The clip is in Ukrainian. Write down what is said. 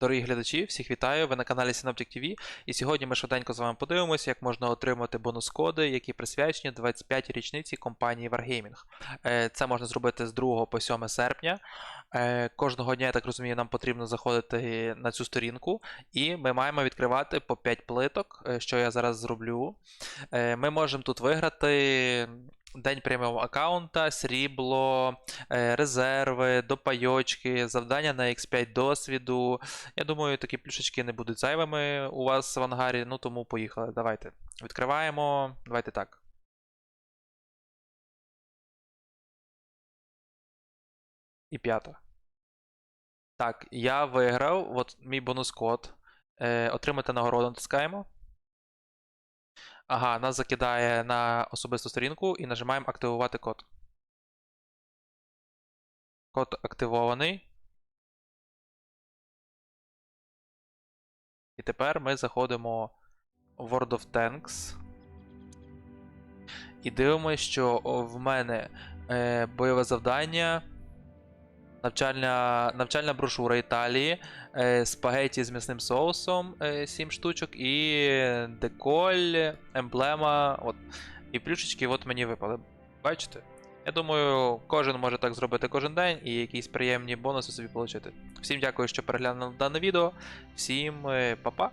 Дорогі глядачі, всіх вітаю! Ви на каналі Synoptic TV. І сьогодні ми швиденько з вами подивимося, як можна отримати бонус-коди, які присвячені 25 річниці компанії Wargaming. Е, Це можна зробити з 2 по 7 серпня. Е, Кожного дня, я так розумію, нам потрібно заходити на цю сторінку, і ми маємо відкривати по 5 плиток, е, що я зараз зроблю. Ми можемо тут виграти день преміум аккаунта, срібло, е, резерви, допайочки, завдання на X5 досвіду. Я думаю, такі плюшечки не будуть зайвими у вас в ангарі, ну тому поїхали. Давайте. Відкриваємо. Давайте так. І п'ята. Так, я виграв. От мій бонус-код. Е, отримати нагороду натискаємо. Ага, нас закидає на особисту сторінку і нажимаємо активувати код. Код активований. І тепер ми заходимо в World of Tanks. І дивимося, що в мене е, бойове завдання. Навчальна, навчальна брошура Італії, е, спагеті з м'ясним соусом е, 7 штучок, і деколь, емблема. От. І плюшечки от мені випали. Бачите? Я думаю, кожен може так зробити кожен день і якісь приємні бонуси собі отримати. Всім дякую, що переглянули дане відео. Всім е, па-па!